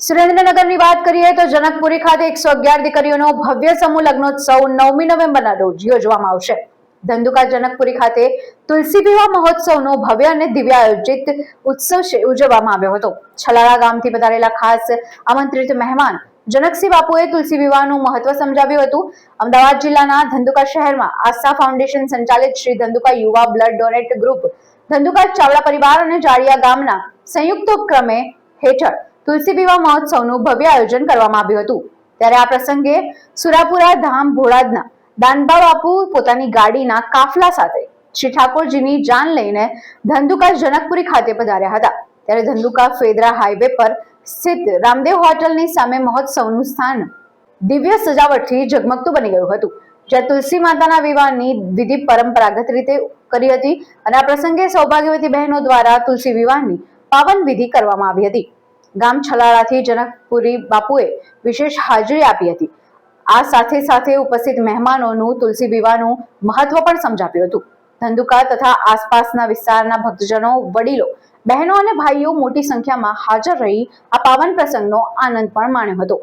સુરેન્દ્રનગરની વાત કરીએ તો જનકપુરી ખાતે એકસો અગિયાર દીકરીઓનો ભવ્ય સમૂહ લગ્નોત્સવ નવમી નવેમ્બરના રોજ યોજવામાં આવશે. ધંધુકા જનકપુરી ખાતે તુલસી વિવાહ મહોત્સવનો ભવ્ય અને દિવ્ય આયોજિત ઉત્સવ ઉજવવામાં આવ્યો હતો. છલાળા ગામથી પધારેલા ખાસ આમંત્રિત મહેમાન જનકસિંહ બાપુએ તુલસી વિવાહનું મહત્વ સમજાવ્યું હતું. અમદાવાદ જિલ્લાના ધંધુકા શહેરમાં આસ્થા ફાઉન્ડેશન સંચાલિત શ્રી ધંધુકા યુવા blood donate group, Dhandhuka Chavda પરિવાર અને જાળિયા ગામના સંયુક્ત ઉપક્રમે હેઠળ તુલસી વિવાહ મહોત્સવનું ભવ્ય આયોજન કરવામાં આવ્યું હતું. ત્યારે આ પ્રસંગે સુરાપુરા ધામ ભોળાદના દાનબા બાપુ પોતાની ગાડીના કાફલા સાથે શ્રી ઠાકોરજીની જાન લઈને ધંધુકા જનકપુરી ખાતે પધાર્યા હતા. ત્યારે ધંધુકા ફેદરા હાઈવે પર સ્થિત રામદેવ હોટલની સામે મહોત્સવનું સ્થાન દિવ્ય સજાવટથી ઝગમગતું બની ગયું હતું. જ્યાં તુલસી માતાના વિવાહની વિધિ પરંપરાગત રીતે કરી હતી અને આ પ્રસંગે સૌભાગ્યવતી બહેનો દ્વારા તુલસી વિવાહની પાવન વિધિ કરવામાં આવી હતી. ગામ છલાળાથી જનકપુરી બાપુએ વિશેષ હાજરી આપી હતી. આ સાથે સાથે ઉપસ્થિત મહેમાનોનું, તુલસી વિવાહનું મહત્વ પણ સમજાવ્યું હતું. ધંધુકા તથા આસપાસના વિસ્તારના ભક્તજનો, વડીલો, બહેનો અને ભાઈઓ મોટી સંખ્યામાં હાજર રહી આ પાવન પ્રસંગનો આનંદ પણ માણ્યો હતો.